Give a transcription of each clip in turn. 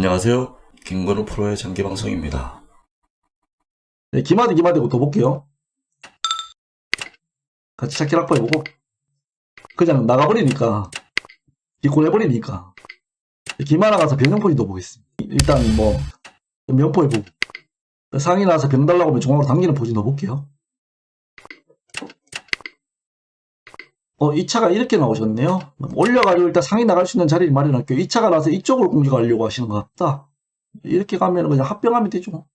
안녕하세요. 김건우 프로의 장기 방송입니다. 네, 기마대 기마대고 더 볼게요. 같이 찾기 확보해보고 그냥 나가버리니까 기권해버리니까 기마 나가서 변형포지도 보겠습니다. 일단 뭐 면포해보고 상이 나서 병 달라고 하면 중앙으로 당기는 포지 넣어볼게요. 어, 이 차가 이렇게 나오셨네요. 올려가지고 일단 상이 나갈 수 있는 자리를 마련할게요. 이 차가 나서 이쪽으로 공격하려고 하시는 것 같다. 이렇게 가면 그냥 합병하면 되죠.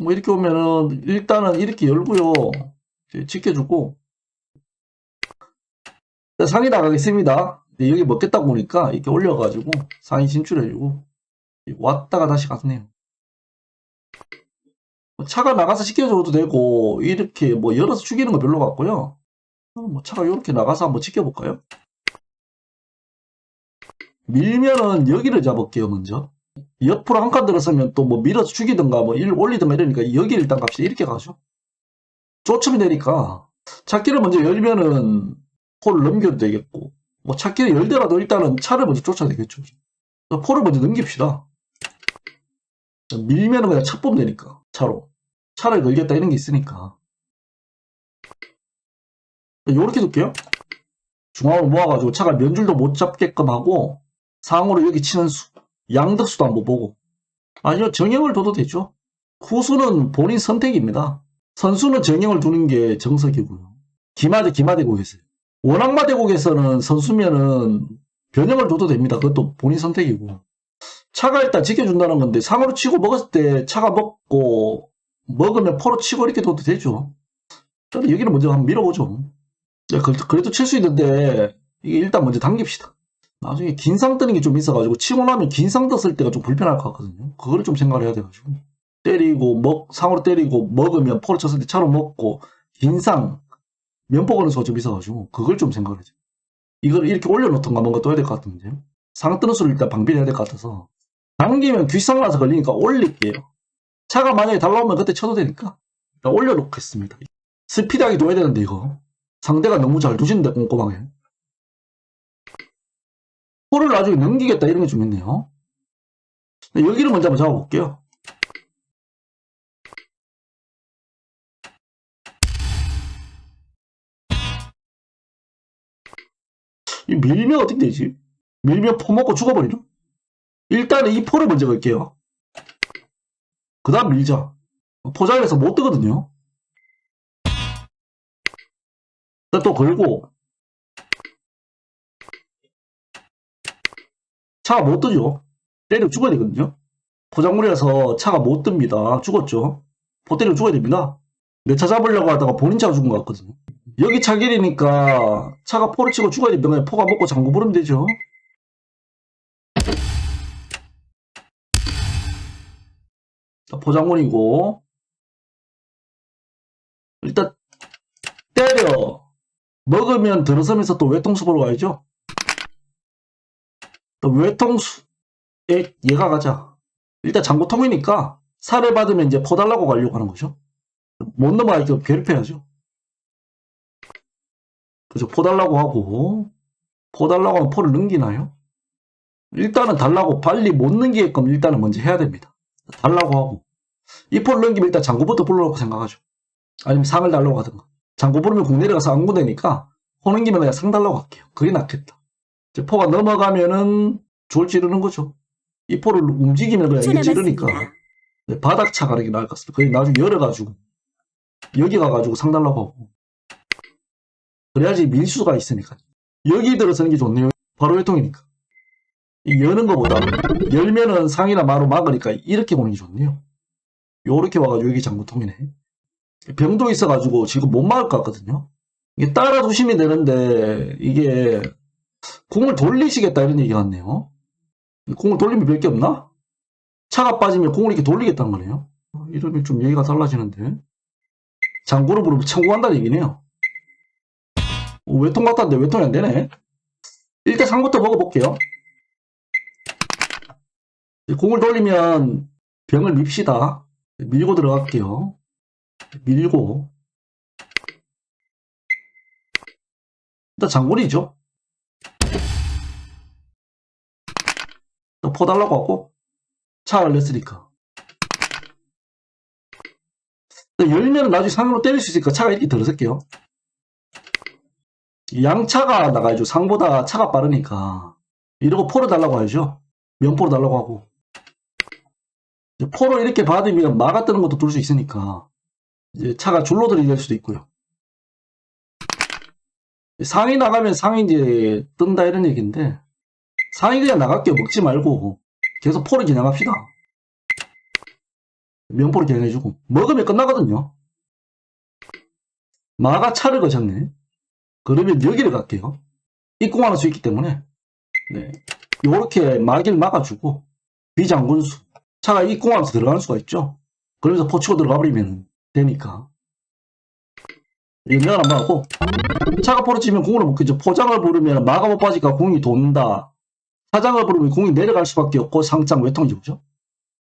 뭐 이렇게 오면은 일단은 이렇게 열고요. 지켜주고 자, 상이 나가겠습니다. 여기 먹겠다고 보니까 이렇게 올려가지고 상이 진출해주고 왔다가 다시 갔네요. 뭐 차가 나가서 지켜줘도 되고 이렇게 뭐 열어서 죽이는 거 별로 같고요. 어, 뭐 차가 이렇게 나가서 한번 지켜볼까요? 밀면은 여기를 잡을게요 먼저. 옆으로 한 칸 들어서면 또 뭐 밀어서 죽이든가 뭐 일 올리든가 이러니까 여기를 일단 갑시다. 이렇게 가죠. 쪼첨이 되니까 찾기를 먼저 열면은 포를 넘겨도 되겠고 뭐 찾기를 열더라도 일단은 차를 먼저 쫓아야 되겠죠. 포를 먼저 넘깁시다. 밀면은 그냥 차 뽑으면 되니까 차로 차를 걸겠다 이런 게 있으니까 요렇게 둘게요. 중앙으로 모아가지고 차가 면줄도 못 잡게끔 하고 상으로 여기 치는 수 양덕수도 한번 보고. 아니요 정형을 둬도 되죠. 후수는 본인 선택입니다. 선수는 정형을 두는 게 정석이고요. 기마대 기마대국에서 원악마대국에서는 선수면은 변형을 둬도 됩니다. 그것도 본인 선택이고. 차가 일단 지켜준다는 건데 상으로 치고 먹었을 때 차가 먹고 먹으면 포로 치고 이렇게 둬도 되죠. 저는 여기를 먼저 한번 밀어보죠 네, 그래도- 칠 수 있는데 이게 일단 먼저 당깁시다 나중에 긴 상 뜨는 게 좀 있어가지고 치고 나면 긴 상 떴을 때가 좀 불편할 것 같거든요. 그거를 좀 생각을 해야 돼가지고 때리고 먹 상으로 때리고 먹으면 포를 쳤을 때 차로 먹고 긴 상 면포 거는 수가 좀 있어가지고 그걸 좀 생각을 해야죠. 이걸 이렇게 올려놓던가 뭔가 떠야 될 것 같은데 상 뜨는 수를 일단 방비해야 될 것 같아서 당기면 귀상 나서 걸리니까 올릴게요. 차가 만약에 달라오면 그때 쳐도 되니까 올려놓겠습니다. 스피드하게 둬야 되는데 이거 상대가 너무 잘 두시는데 꼼꼼하게 포를 나중에 넘기겠다 이런 게 좀 있네요. 네, 여기를 먼저 한번 잡아볼게요. 이 밀면 어떻게 되지? 밀면 포 먹고 죽어버리나? 일단은 이 포를 먼저 걸게요. 그 다음 밀자. 포장해서 못 뜨거든요. 또 걸고 차가 못 뜨죠. 때리고 죽어야 되거든요. 포장물이라서 차가 못 뜹니다. 죽었죠. 포 때리고 죽어야 됩니다. 내 차 잡으려고 하다가 본인 차가 죽은 것 같거든요. 여기 차 길이니까 차가 포를 치고 죽어야 됩니다. 포가 먹고 장구 부르면 되죠. 자, 포장물이고 일단 때려 먹으면 들어서면서 또 외통수 보러 가야죠. 또 외통수 에 얘가 가자. 일단 장고통이니까 살을 받으면 이제 퍼달라고 가려고 하는 거죠. 못 넘어가니까 괴롭혀야죠. 그래서 포달라고 하고 포달라고 하면 포를 넘기나요? 일단은 달라고 빨리 못 넘기게끔 일단은 먼저 해야 됩니다. 달라고 하고 이 포를 넘기면 일단 장고부터 불러놓고 생각하죠. 아니면 상을 달라고 하든가. 장고 부르면 국 내려가서 안구되니까 포 넘기면 그냥 상 달라고 할게요. 그게 낫겠다. 이제 포가 넘어가면은 졸 찌르는 거죠. 이 포를 움직이면 그냥 이게 찌르니까 네, 바닥 차 가는 게 나을 것 같습니다. 그게 나중에 열어가지고 여기 가가지고 상 달라고 하고 그래야지 밀수가 있으니까 여기 들어서는 게 좋네요. 바로 외통이니까 이 여는 것보다 열면은 상이나 마로 막으니까 이렇게 보는 게 좋네요. 요렇게 와가지고 여기 장구통이네. 병도 있어가지고 지금 못 막을 것 같거든요. 이게 따라 두시면 되는데 이게 공을 돌리시겠다 이런 얘기 같네요. 공을 돌리면 별게 없나? 차가 빠지면 공을 이렇게 돌리겠다는 거네요. 어, 이러면 좀 얘기가 달라지는데. 부르면 청구한다는 얘기네요. 어, 외통 같았는데 외통이 안 되네. 일단 상부터 먹어볼게요. 공을 돌리면 병을 밉시다. 밀고 들어갈게요. 밀고. 일단 장군이죠. 포 달라고 하고 차를 냈으니까. 열면 나중에 상으로 때릴 수 있으니까 차가 이렇게 들어설게요. 양차가 나가야죠. 상보다 차가 빠르니까. 이러고 포를 달라고 하죠. 면포를 달라고 하고. 포로 이렇게 받으면 막아 뜨는 것도 둘수 있으니까. 이제 차가 줄로 들이댈 수도 있고요. 상이 나가면 상이 이제 뜬다 이런 얘기인데 상이 그냥 나갈게요. 먹지 말고 계속 포를 겨냥합시다. 면포를 겨냥해주고 먹으면 끝나거든요. 마가 차를 거셨네. 그러면 여기를 갈게요. 입공하는 수 있기 때문에 네. 요렇게 마기를 막아주고 비장군수 차가 입공하면서 들어가는 수가 있죠. 그러면서 포 치고 들어가 버리면 되니까 이면 한번 하고 차가 포를 치면 공을 못 끄죠. 포장을 부르면 마가 못 빠지니까 공이 돈다. 사장을 부르면 공이 내려갈 수밖에 없고 상장 외통이죠. 그죠?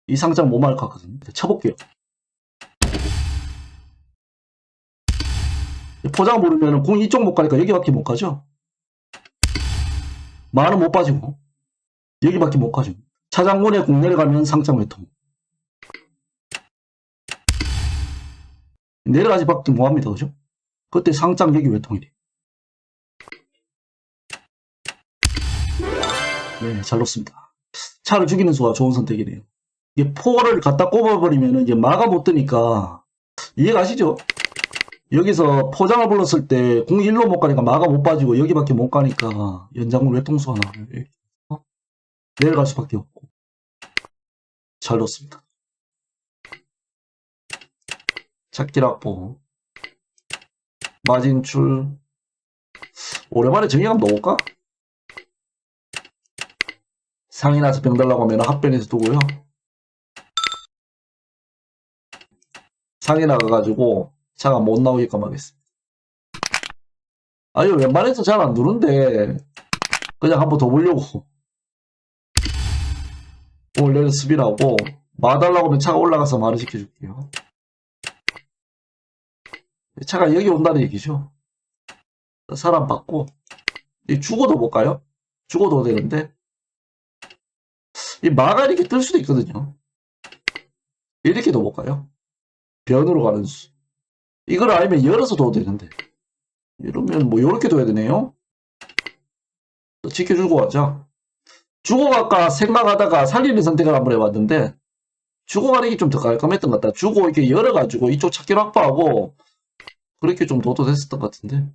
이 상장 못 막을 것 같거든요. 쳐볼게요. 포장 부르면 공이 이쪽 못 가니까 여기밖에 못 가죠. 마는 못 빠지고 여기밖에 못 가죠. 차장군에 공 내려가면 상장 외통. 내려가지 밖에 못합니다. 그죠? 그때 상장 여기 외통이래. 네, 잘 놓습니다. 차를 죽이는 수가 좋은 선택이네요. 이게 포를 갖다 꼽아버리면 이제 마가 못 뜨니까 이해가시죠? 여기서 포장을 불렀을 때 공이 일로 못 가니까 마가 못 빠지고 여기밖에 못 가니까 연장군 외통수가 나와요. 어? 내려갈 수밖에 없고 잘 놓습니다. 확보 마진출 오랜만에 정의감 넣을까? 상이 나서 병 달라고 하면 합변해서 두고요. 상이 나가가지고 차가 못 나오게끔 하겠습니다. 아니 웬만해서 잘안 누른데 그냥 한번 더 보려고 오늘 내일 수비라고 마달라고 하면 차가 올라가서 말을 시켜줄게요. 차가 여기 온다는 얘기죠. 사람 받고 이 죽어도 못 가요? 죽어도 되는데 이 마가 이렇게 뜰 수도 있거든요. 이렇게도 못 가요. 변으로 가는 수. 이걸 알면 열어서 둬도 되는데 이러면 뭐 이렇게 둬야 되네요. 또 지켜주고 가자. 죽어갈까 생각하다가 살리는 선택을 한번 해봤는데 죽어가는 게 좀 더 깔끔했던 것 같다. 죽어 이렇게 열어가지고 이쪽 찾기를 확보하고 그렇게 좀 도도 됐었던 것 같은데.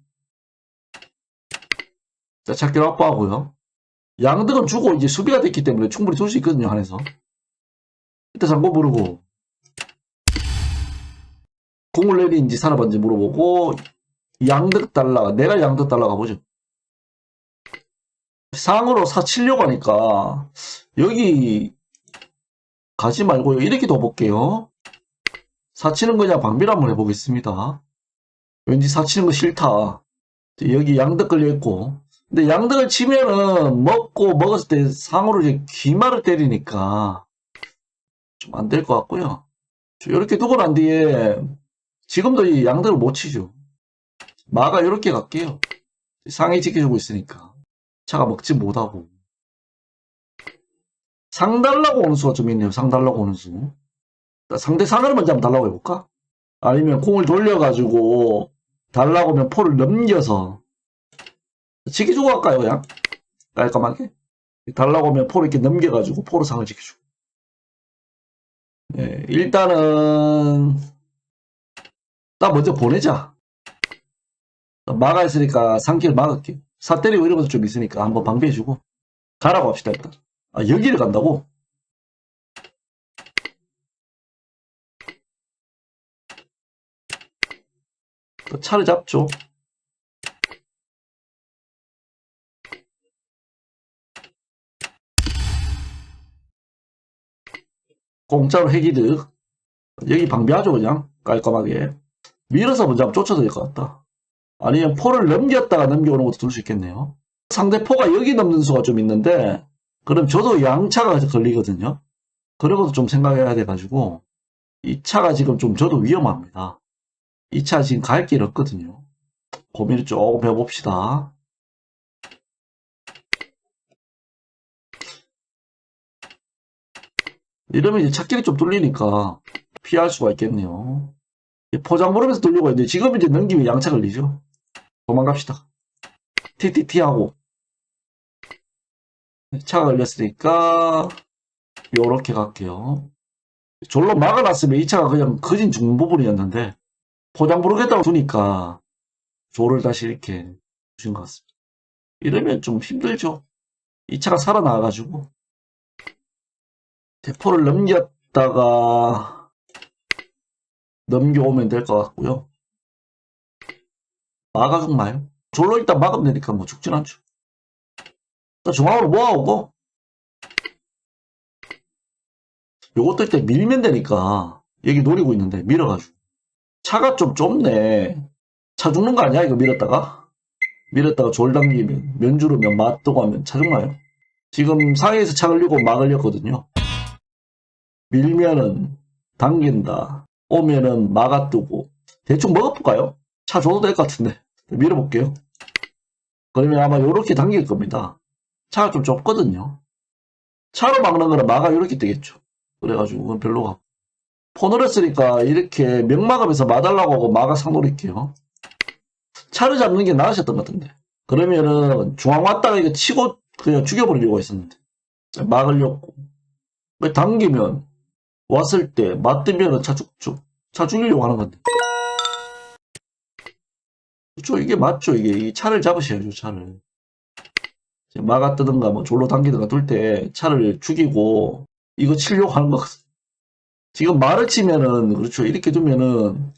자, 찾기를 확보하고요. 양득은 주고 이제 수비가 됐기 때문에 충분히 줄수 있거든요, 안에서. 이때 잠고 부르고 공을 내리는지 살아봤는지 물어보고 양득 달라 내가 양득 달라가 보죠. 상으로 사 치려고 하니까 여기 가지 말고요. 이렇게 둬볼게요. 사치는 거냐 방비를 한번 해보겠습니다. 왠지 사치는 거 싫다. 여기 양득 걸려있고 근데 양득을 치면은 먹고 먹었을 때 상으로 이제 귀마를 때리니까 좀 안 될 것 같고요. 이렇게 두고 난 뒤에 지금도 이 양득을 못 치죠. 마가 이렇게 갈게요. 상이 지켜주고 있으니까 차가 먹지 못하고 상 달라고 오는 수가 좀 있네요. 상 달라고 오는 수. 상대 상을 먼저 한번 달라고 해볼까? 아니면 공을 돌려가지고 달라고 하면 포를 넘겨서 지켜주고 갈까요, 그냥? 깔끔하게? 달라고 하면 포를 이렇게 넘겨가지고 포로 상을 지켜주고. 네, 일단은, 딱 먼저 보내자. 막아 있으니까 상기를 막을게. 사 때리고 이런 것도 좀 있으니까 한번 방비해주고. 가라고 합시다, 일단. 아, 여기를 간다고? 차를 잡죠. 공짜로 핵이득. 여기 방비하죠, 그냥. 깔끔하게. 밀어서 먼저 한번 쫓아도 될것 같다. 아니면 포를 넘겼다가 넘겨오는 것도 둘 수 있겠네요. 상대 포가 여기 넘는 수가 좀 있는데, 그럼 저도 양차가 걸리거든요. 그런 것도 좀 생각해야 돼가지고, 이 차가 지금 좀 저도 위험합니다. 이 차 지금 갈 길 없거든요. 고민을 조금 해봅시다. 이러면 이제 찾길이 좀 뚫리니까 피할 수가 있겠네요. 포장 부르면서 돌려고 했는데 지금 이제 넘기면 양차 걸리죠. 도망갑시다. TTT 하고 차가 걸렸으니까 요렇게 갈게요. 졸로 막아놨으면 이 차가 그냥 거진 죽는 부분이었는데 포장 부르겠다고 두니까 조를 다시 이렇게 주신 것 같습니다. 이러면 좀 힘들죠. 이 차가 살아나가지고 대포를 넘겼다가 넘겨오면 될 것 같고요. 막아 죽나요? 졸로 일단 막으면 되니까 뭐 죽진 않죠. 중앙으로 모아오고 요것도 일단 밀면 되니까 여기 노리고 있는데 밀어가지고 차가 좀 좁네. 차 죽는 거 아니야 이거 밀었다가? 밀었다가 졸 당기면 면주르면 맞고 하면 차 죽나요? 지금 상해에서 차 걸리고 막 걸렸거든요. 밀면은 당긴다. 오면은 막아두고 대충 먹어볼까요? 차 줘도 될 것 같은데 밀어볼게요. 그러면 아마 요렇게 당길 겁니다. 차가 좀 좁거든요. 차로 막는 거는 마가 이렇게 뜨겠죠. 그래가지고 그건 별로가. 폰을 했으니까 이렇게 명막하면서 마달라고 하고 마가 상노릴게요. 차를 잡는 게 나으셨던 것 같은데. 그러면은 중앙 왔다가 이거 치고 그냥 죽여버리려고 했었는데. 막으려고. 왜 당기면 왔을 때 맞으면은 차 죽죠. 차 죽이려고 하는 건데. 그렇죠. 이게 맞죠. 이게 이 차를 잡으셔야죠. 차를. 막아 뜨든가 뭐 졸로 당기든가 둘 때 차를 죽이고 이거 치려고 하는 거거든. 지금 말을 치면은 그렇죠. 이렇게 두면은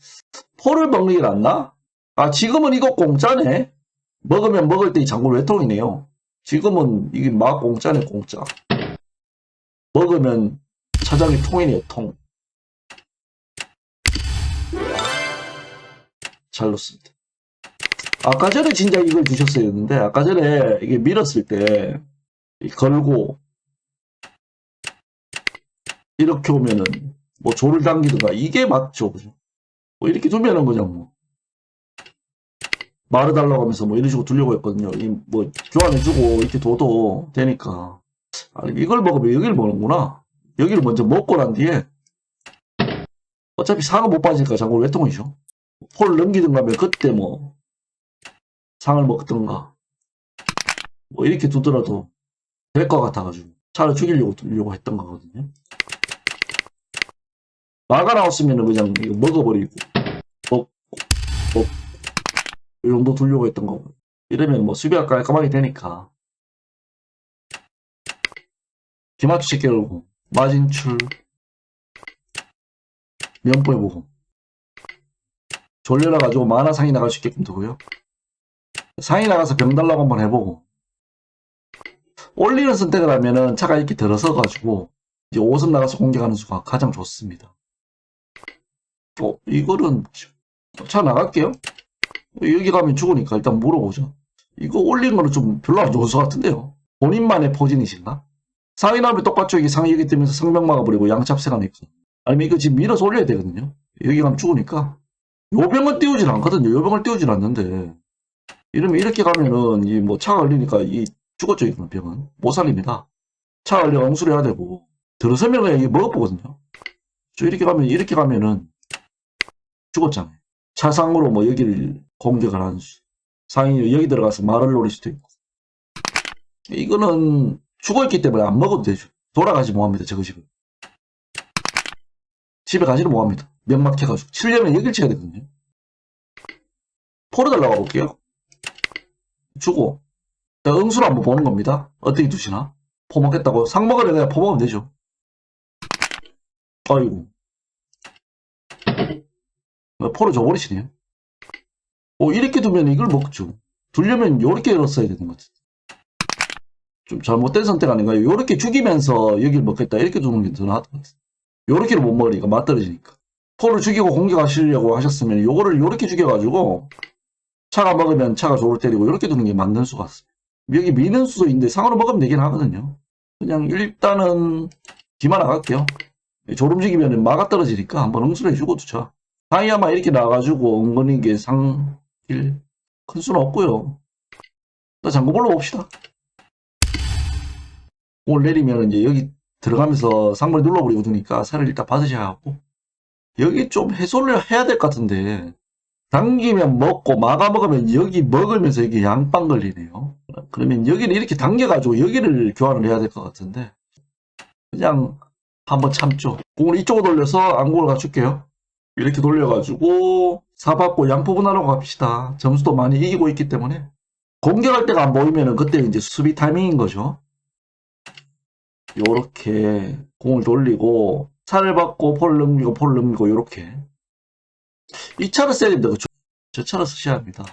포를 먹는 게 낫나? 아 지금은 이거 공짜네. 먹으면 먹을 때 이 장군 외통이네요. 지금은 이게 막 공짜네 공짜. 먹으면 차장이 통이네요 통. 잘 넣습니다. 아까 전에 진짜 이걸 주셨어야 했는데 아까 전에 이게 밀었을 때이 걸고 이렇게 오면은 뭐 조를 당기든가 이게 맞죠 그죠? 뭐 이렇게 두면은 그냥 뭐 말해달라고 하면서 뭐 이런 식으로 두려고 했거든요. 이 뭐 교환해주고 이렇게 둬도 되니까. 아니 이걸 먹으면 여기를 먹는구나. 여기를 먼저 먹고 난 뒤에 어차피 상은 못 빠지니까 자꾸 외통이죠 폴 넘기든가 하면 그때 뭐 상을 먹든가 뭐 이렇게 두더라도 될 것 같아가지고 차를 죽이려고 두려고 했던 거거든요 마가 나왔으면 그냥 이거 먹어버리고 먹고 먹고 이 정도 두려고 했던 거고. 이러면 뭐 수비가 깔끔하게 되니까. 기마투 체계 열고 마진출 면포 해 보고 졸려라 가지고 만화 상이 나갈 수 있게끔 두고요. 상이 나가서 병 달라고 한번 해보고 올리는 선택을 하면은 차가 이렇게 들어서 가지고 이제 5선 나가서 공격하는 수가 가장 좋습니다. 어, 이거는? 차 나갈게요. 여기 가면 죽으니까 일단 물어보죠. 이거 올린 거는 좀 별로 안 좋은 수 같은데요. 본인만의 포진이신가? 상이 나면 똑같죠. 이게 상이 여기 뜨면서 성명 막아버리고 양잡세가 있고. 아니면 이거 지금 밀어서 올려야 되거든요. 여기 가면 죽으니까. 요 병은 띄우질 않거든요. 요 병을 띄우질 않는데. 이러면 이렇게 가면은 이 뭐 차가 걸리니까 이 죽었죠. 이거는 병은. 못 살립니다. 차가 걸려 엉수려야 되고. 들어서면 그냥 이게 먹어보거든요. 저 이렇게 가면, 이렇게 가면은 죽었잖아요. 차상으로 뭐 여기를 공격을 하는 수. 상인이 여기 들어가서 말을 노릴 수도 있고. 이거는 죽어있기 때문에 안 먹어도 되죠. 돌아가지 뭐합니다. 저거 집에. 집에 가지를 뭐합니다. 명막해가지고. 치려면 여길 쳐야 되거든요. 포를 달라고 볼게요. 주고. 자, 응수를 한번 보는 겁니다. 어떻게 두시나? 포 먹겠다고. 상 먹으려 그냥 포 먹으면 되죠. 아이고. 어, 포를 줘버리시네요. 어, 이렇게 두면 이걸 먹죠. 두려면 요렇게 열었어야 되는 것 같아요. 좀 잘못된 선택 아닌가요? 요렇게 죽이면서 여기를 먹겠다. 이렇게 두는 게 더 나을 것 같아요. 요렇게를 못 먹으니까 맞떨어지니까. 포를 죽이고 공격하시려고 하셨으면 요거를 요렇게 죽여가지고 차가 먹으면 차가 조를 때리고 요렇게 두는 게 맞는 수 같습니다. 여기 미는 수도인데 상으로 먹으면 되긴 하거든요. 그냥 일단은 기만 나갈게요. 졸 움직이면 마가 떨어지니까 한번 응수를 해주고 두죠. 상이 아마 이렇게 나가지고 은근히 이게 상일 큰 수는 없고요. 일단 잠궈볼로 봅시다. 오늘 내리면 이제 여기 들어가면서 상물이 눌러버리고 두니까 살을 일단 받으셔야 하고 여기 좀 해소를 해야 될 것 같은데 당기면 먹고 마가 먹으면 여기 먹으면서 이게 양빵 걸리네요. 그러면 여기를 이렇게 당겨가지고 여기를 교환을 해야 될 것 같은데 그냥 한번 참죠. 공을 이쪽으로 돌려서 안공을 갖출게요. 이렇게 돌려가지고 사받고 양포 분할하고 갑시다. 점수도 많이 이기고 있기 때문에 공격할 때가 안 보이면은 그때 이제 수비 타이밍인 거죠. 요렇게 공을 돌리고 차를 받고 폴을 넘기고 폴을 넘기고 요렇게 이 차를 써야 됩니다. 그쵸? 저 차를 쓰셔야 합니다.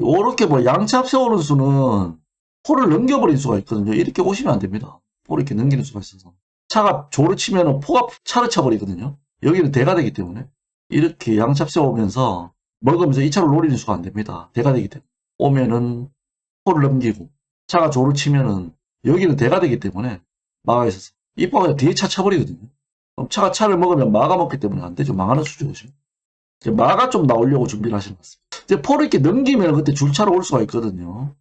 요렇게 뭐 양차 세우는 수는 폴을 넘겨버릴 수가 있거든요. 이렇게 오시면 안 됩니다. 폴을 이렇게 넘기는 수가 있어서 차가 조를 치면은 포가 차를 쳐버리거든요. 여기는 대가 되기 때문에 이렇게 양차 세우면서 먹으면서 이 차를 노리는 수가 안 됩니다. 대가 되기 때문에 오면은 폴을 넘기고 차가 조를 치면은 여기는 대가 되기 때문에 마가 있어서 이 포가 그냥 뒤에 차 쳐버리거든요. 그럼 차가 차를 먹으면 마가 먹기 때문에 안 되죠. 망하는 수죠. 이제 마가 좀 나오려고 준비를 하시는 것 같습니다. 이제 포를 이렇게 넘기면 그때 줄차로 올 수가 있거든요.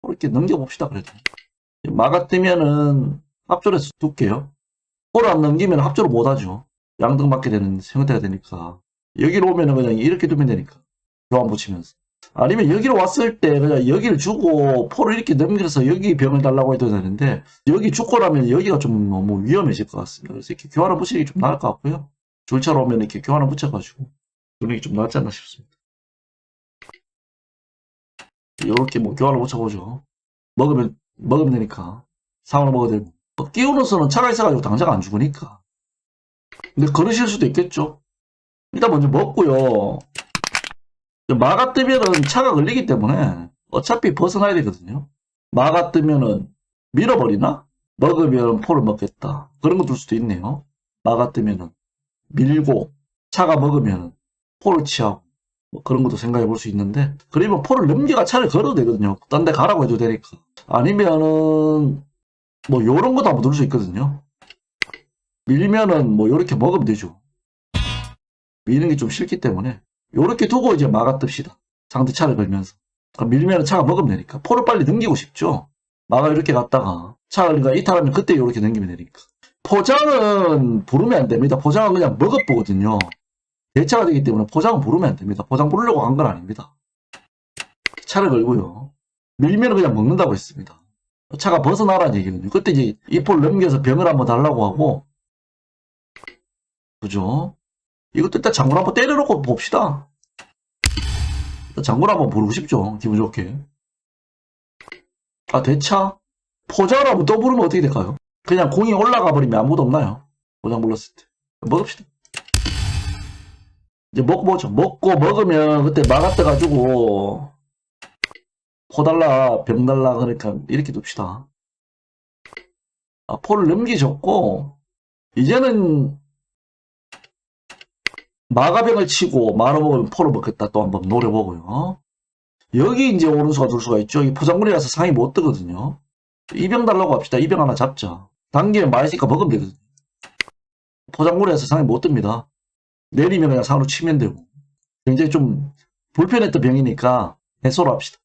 포를 이렇게 넘겨봅시다. 그래도. 마가 뜨면은 합조에서 둘게요. 포를 안 넘기면 합조를 못 하죠. 양등 맞게 되는 형태가 되니까. 여기로 오면은 그냥 이렇게 두면 되니까. 교환 붙이면서. 아니면 여기로 왔을 때 그냥 여기를 주고 포를 이렇게 넘겨서 여기 병을 달라고 해도 되는데 여기 죽고 나면 여기가 좀 너무 위험해질 것 같습니다. 그래서 이렇게 교환을 붙이는 게 좀 나을 것 같고요. 줄차로 오면 이렇게 교환을 붙여가지고 두는 게좀 낫지 않나 싶습니다. 이렇게 뭐 교환을 붙여보죠. 먹으면 먹으면 되니까 상으로 먹어도 되고 뭐 끼우는 수는 차가 있어가지고 당장 안 죽으니까. 근데 그러실 수도 있겠죠. 일단 먼저 먹고요. 마가 뜨면은 차가 걸리기 때문에 어차피 벗어나야 되거든요. 마가 뜨면은 밀어버리나? 먹으면 포를 먹겠다. 그런 거 둘 수도 있네요. 마가 뜨면은 밀고 차가 먹으면 포를 취하고 뭐 그런 것도 생각해 볼 수 있는데 그러면 포를 넘기가 차를 걸어도 되거든요. 딴 데 가라고 해도 되니까. 아니면은 뭐 요런 것도 한번 둘수 있거든요. 밀면은 뭐 요렇게 먹으면 되죠. 미는 게 좀 싫기 때문에 요렇게 두고 이제 마가 뜹시다. 상대 차를 걸면서. 그럼 밀면 차가 먹으면 되니까. 포를 빨리 넘기고 싶죠. 마가 이렇게 갔다가 차가 그러니까 이탈하면 그때 요렇게 넘기면 되니까. 포장은 부르면 안 됩니다. 포장은 그냥 먹어보거든요. 대차가 되기 때문에 포장은 부르면 안 됩니다. 포장 부르려고 한건 아닙니다. 차를 걸고요. 밀면 그냥 먹는다고 했습니다. 차가 벗어나라는 얘기거든요. 그때 이제 이 포를 넘겨서 병을 한번 달라고 하고 그죠? 이것도 일단 장군 한번 때려놓고 봅시다. 일단 장군 한번 부르고 싶죠. 기분 좋게. 아, 대차? 포장을 한번 또 부르면 어떻게 될까요? 그냥 공이 올라가 버리면 아무도 없나요? 포장 불렀을 때. 먹읍시다. 이제 먹고 보죠. 먹고 먹으면 그때 막아떠가지고 포 달라, 병 달라, 그러니까 이렇게 둡시다. 아, 포를 넘기셨고, 이제는 마가병을 치고 말아 먹으면 포를 먹겠다 또 한번 노려보고요. 여기 이제 오른수가 둘 수가 있죠. 이 포장물이라서 상이 못 뜨거든요. 이병 달라고 합시다. 이병 하나 잡자. 당기면 맛있으니까 먹으면 되거든요. 포장물이라서 상이 못 뜹니다. 내리면 그냥 상으로 치면 되고. 굉장히 좀 불편했던 병이니까 해소를 합시다.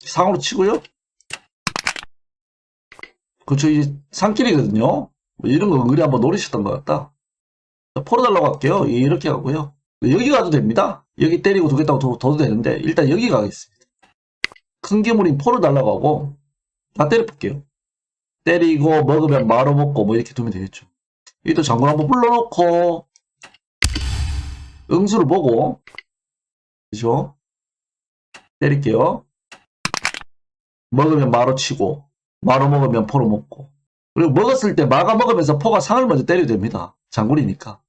상으로 치고요. 그쵸, 이제 상길이거든요. 뭐 이런 거 은근히 한번 노리셨던 것 같다. 풀어달라고 할게요. 이렇게 하고요. 여기 가도 됩니다. 여기 때리고 두겠다고 둬- 둬도 되는데 일단 여기 가겠습니다. 큰 괴물인 포를 달라고 하고 다 때려볼게요. 때리고 먹으면 마로 먹고 뭐 이렇게 두면 되겠죠. 여기도 장군 한번 불러놓고 응수를 보고 그죠? 때릴게요. 먹으면 마로 치고 마로 먹으면 포로 먹고 그리고 먹었을 때 마가 먹으면서 포가 상을 먼저 때려도 됩니다. 장군이니까.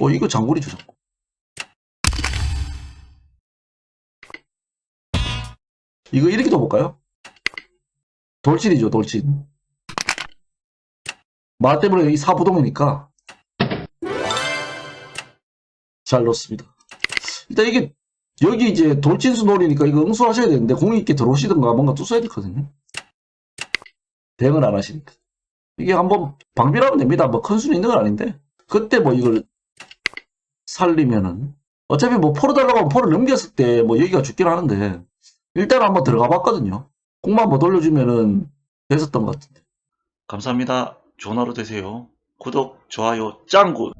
어, 이거 장군이죠, 장군. 이거 이렇게 둬볼까요? 돌진이죠, 돌진. 마 때문에 이 사부동이니까. 잘 넣습니다. 일단 이게, 여기 이제 돌진수 놀이니까 이거 응수하셔야 되는데, 공이 있게 들어오시든가 뭔가 뚜셔야 되거든요. 대응을 안 하시니까. 이게 한번 방비하면 됩니다. 뭐 큰 수는 있는 건 아닌데 그때 뭐 이걸 살리면은 어차피 뭐 포를 달라고 하면 포를 넘겼을 때 뭐 여기가 죽긴 하는데 일단 한번 들어가 봤거든요. 공만 못 올려주면은 됐었던 것 같은데. 감사합니다. 좋은 하루 되세요. 구독, 좋아요, 짱구!